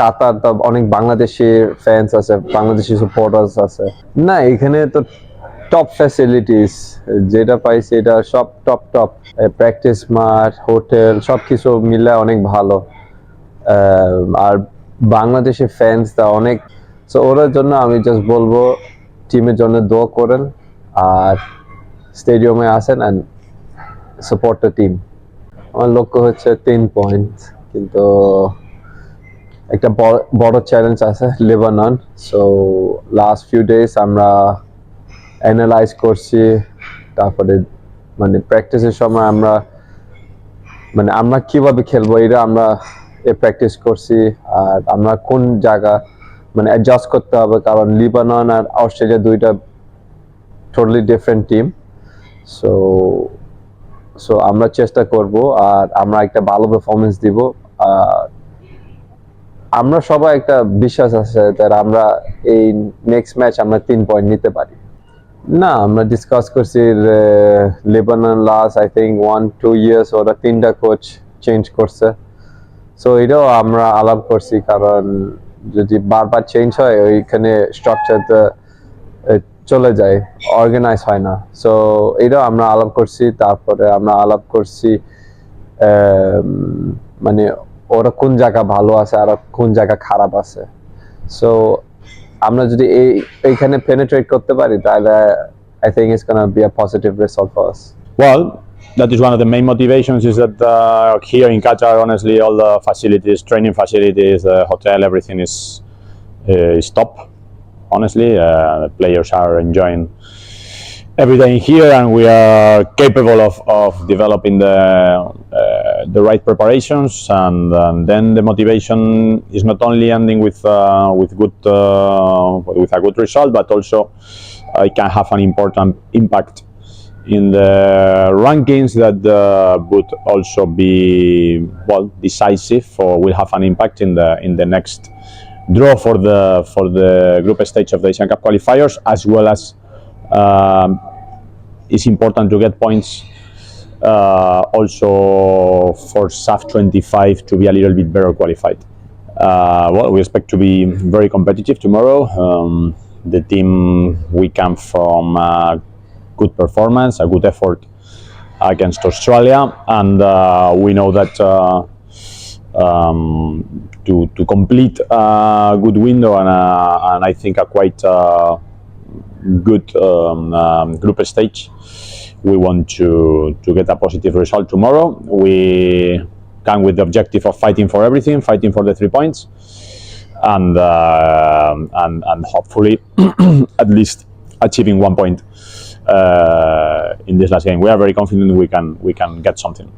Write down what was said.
কাতার, তো অনেক বাংলাদেশি ফ্যান্স আছে, বাংলাদেশি সাপোর্টার্স আছে। না, এখানে তো টপ ফ্যাসিলিটিস যেটা পাইছি এটা সব টপ টপ প্র্যাকটিস মাঠ হোটেল সব কিছু মিলে অনেক ভালো। আর বাংলাদেশের ফ্যান্সটা অনেক। সো ওদের জন্য আমি জাস্ট বলব টিমের জন্য দোয়া করেন, আর স্টেডিয়ামে আসেন অ্যান্ড সাপোর্ট টিম আমার লক্ষ্য হচ্ছে তিন পয়েন্ট কিন্তু একটা বড়- চ্যালেঞ্জ আছে Lebanon so last few days আমরা অ্যানালাইজ করছি, তারপরে মানে প্র্যাকটিসের সময় আমরা মানে আমরা কীভাবে খেলব এটা আমরা এ প্র্যাকটিস করছি, আর আমরা কোন জায়গা মানে অ্যাডজাস্ট করতে হবে, কারণ লিবানন আর অস্ট্রেলিয়া দুইটা totally different team so so আমরা চেষ্টা করব, আর আমরা একটা ভালো পারফরমেন্স দিব, আর আমরা সবাই একটা বিশ্বাস আছে that আমরা এই নেক্সট ম্যাচ আমরা তিন পয়েন্ট নিতে পারি। না, আমরা ডিসকাস করছি Lebanon last I think one two years ওরা তিনটা কোচ চেঞ্জ করছে। সো এটাও আমরা আলাপ করছি কারণ যদি বারবার চেঞ্জ হয়, ওইখানে স্ট্রাকচারটা চলে যায় অর্গানাইজ হয় না। সো এটাও আমরা আলাপ করছি, তারপরে আমরা আলাপ করছি মানে ওরা কোন জায়গা ভালো আছে আর কোন জায়গা খারাপ আছে সো আমরা যদি এই এইখানে পেনিট্রেট করতে পারি তাহলে I think it's gonna be a positive result for us Well, that is one of the main motivations. Is that uh, here in Qatar, honestly, all the facilities, training facilities, uh, hotel, everything is uh, is top. Honestly, uh, the players are enjoying every day here, and we are capable of, of developing the uh, the right preparations, and, and then the motivation is not only ending with uh, with good uh, with a good result, but also it can have an important impact in the rankings that uh, would also be well decisive or will have an impact in the in the next draw for the for the group stage of the Asian Cup qualifiers as well as um, it's important to get points also for SAF 25 to be a little bit better qualified. Uh, well, we expect to be very competitive tomorrow. Um, the team we come from uh, good performance, a good effort against Australia, and uh, we know that uh, um, to, to complete a good window and, uh, and I think a quite uh, good um, um, group stage, we want to, to get a positive result tomorrow. We come with the objective of fighting for everything, fighting for the three points, and uh, and, and hopefully at least achieving one point uh, in this last game. We are very confident we can we can get something.